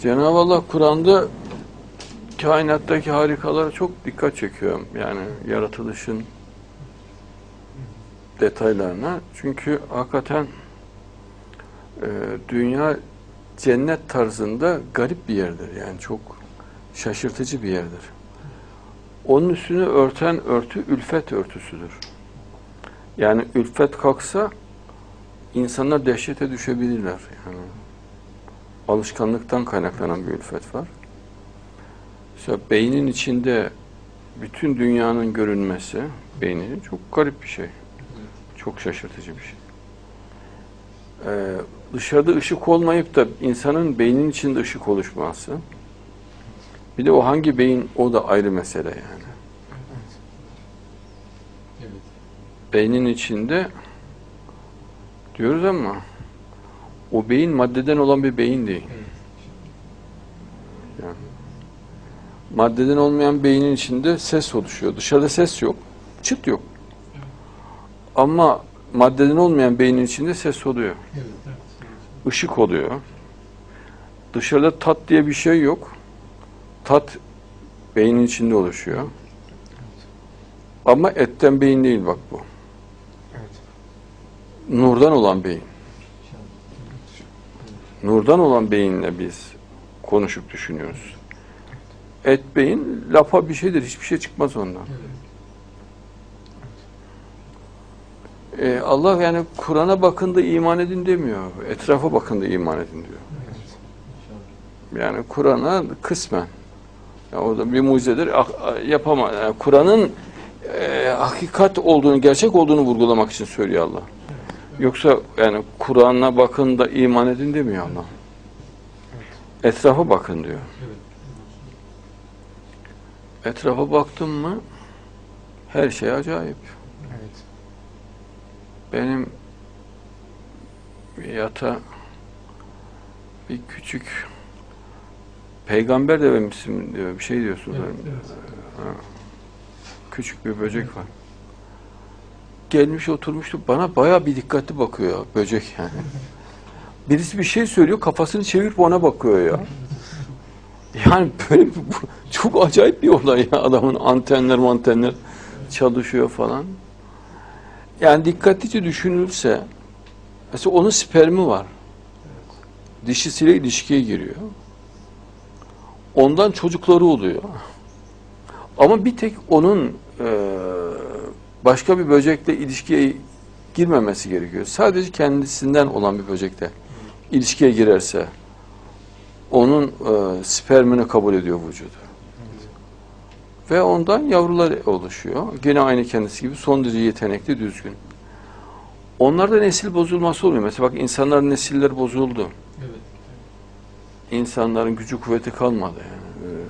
Cenab-ı Allah Kur'an'da kainattaki harikalara çok dikkat çekiyor. Yani yaratılışın detaylarına. Çünkü hakikaten e, dünya cennet tarzında garip bir yerdir. Yani çok şaşırtıcı bir yerdir. Onun üstünü örten örtü ülfet örtüsüdür. Yani ülfet kalksa insanlar dehşete düşebilirler. Yani alışkanlıktan kaynaklanan bir ülfet var. Mesela beynin içinde bütün dünyanın görünmesi, beyninin çok garip bir şey. Çok şaşırtıcı bir şey. Ee, dışarıda ışık olmayıp da insanın beynin içinde ışık oluşması. Bir de o hangi beyin o da ayrı mesele yani. Evet. Beynin içinde diyoruz ama o beyin maddeden olan bir beyin değil. Yani maddeden olmayan beynin içinde ses oluşuyor. Dışarıda ses yok, çıt yok. Ama maddeden olmayan beynin içinde ses oluyor. Işık oluyor. Dışarıda tat diye bir şey yok. Tat beynin içinde oluşuyor. Ama etten beyin değil bak bu. Nurdan olan beyin. Nurdan olan beyinle biz konuşup düşünüyoruz. Et beyin lapa bir şeydir. Hiçbir şey çıkmaz ondan. Ee, Allah yani Kur'an'a bakın da iman edin demiyor. Etrafa bakın da iman edin diyor. Yani Kur'an'a kısmen. Yani o da bir mucizedir. Ah- Yapama. Yani Kur'an'ın e, hakikat olduğunu, gerçek olduğunu vurgulamak için söylüyor Allah. Yoksa yani Kur'an'a bakın da iman edin demiyor Allah. Etrafa bakın diyor. Evet. Etrafa baktım mı her şey acayip. Evet. Benim yata bir küçük peygamber dememişsin diyor. Bir şey diyorsun. Evet. Evet. Küçük bir böcek var. Gelmiş oturmuştu. Bana bayağı bir dikkatli bakıyor böcek yani. Birisi bir şey söylüyor kafasını çevirip ona bakıyor ya. Yani böyle bir- çok acayip bir olay ya adamın antenler mantenler çalışıyor falan. Yani dikkatlice düşünülse mesela onun spermi var. Dişisiyle ilişkiye giriyor. Ondan çocukları oluyor. Ama bir tek onun e, başka bir böcekle ilişkiye girmemesi gerekiyor. Sadece kendisinden olan bir böcekle ilişkiye girerse onun e, spermini kabul ediyor vücudu. Ve ondan yavrular oluşuyor. Gene aynı kendisi gibi son derece yetenekli, düzgün. Onlarda nesil bozulması oluyor. Mesela bak insanların nesiller bozuldu. Evet. İnsanların gücü kuvveti kalmadı. Yani. Ee,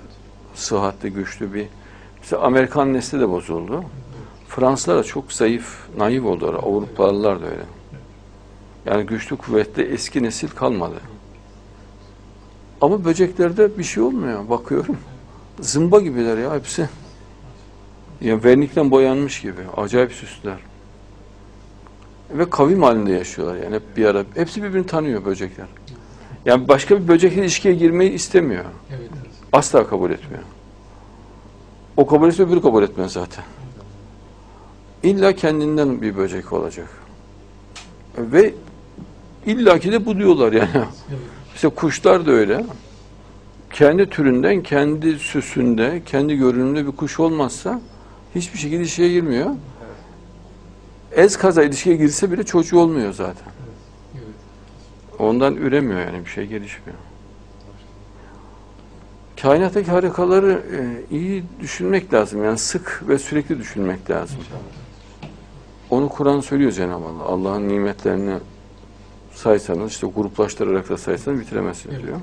sıhhatli, güçlü bir... Mesela Amerikan nesli de bozuldu. Fransızlar da çok zayıf, naif oldular. Avrupalılar da öyle. Yani güçlü, kuvvetli eski nesil kalmadı. Ama böceklerde bir şey olmuyor. Bakıyorum. Zımba gibiler ya hepsi. Yani vernikten boyanmış gibi. Acayip süsler. Ve kavim halinde yaşıyorlar yani hep bir ara. Hepsi birbirini tanıyor böcekler. Yani başka bir böcekle ilişkiye girmeyi istemiyor. Asla kabul etmiyor. O kabul etse öbürü kabul etmez zaten. İlla kendinden bir böcek olacak. Ve illaki de bu diyorlar yani. Mesela kuşlar da öyle. Kendi türünden, kendi süsünde, kendi görünümünde bir kuş olmazsa hiçbir şekilde ilişkiye girmiyor. Ez kaza ilişkiye girse bile çocuğu olmuyor zaten. Ondan üremiyor yani bir şey gelişmiyor. Kainattaki harikaları e, iyi düşünmek lazım. Yani sık ve sürekli düşünmek lazım. İnşallah. Onu Kur'an söylüyor Cenab-ı Allah. Allah'ın nimetlerini saysanız, işte gruplaştırarak da saysanız bitiremezsiniz Evet. diyor.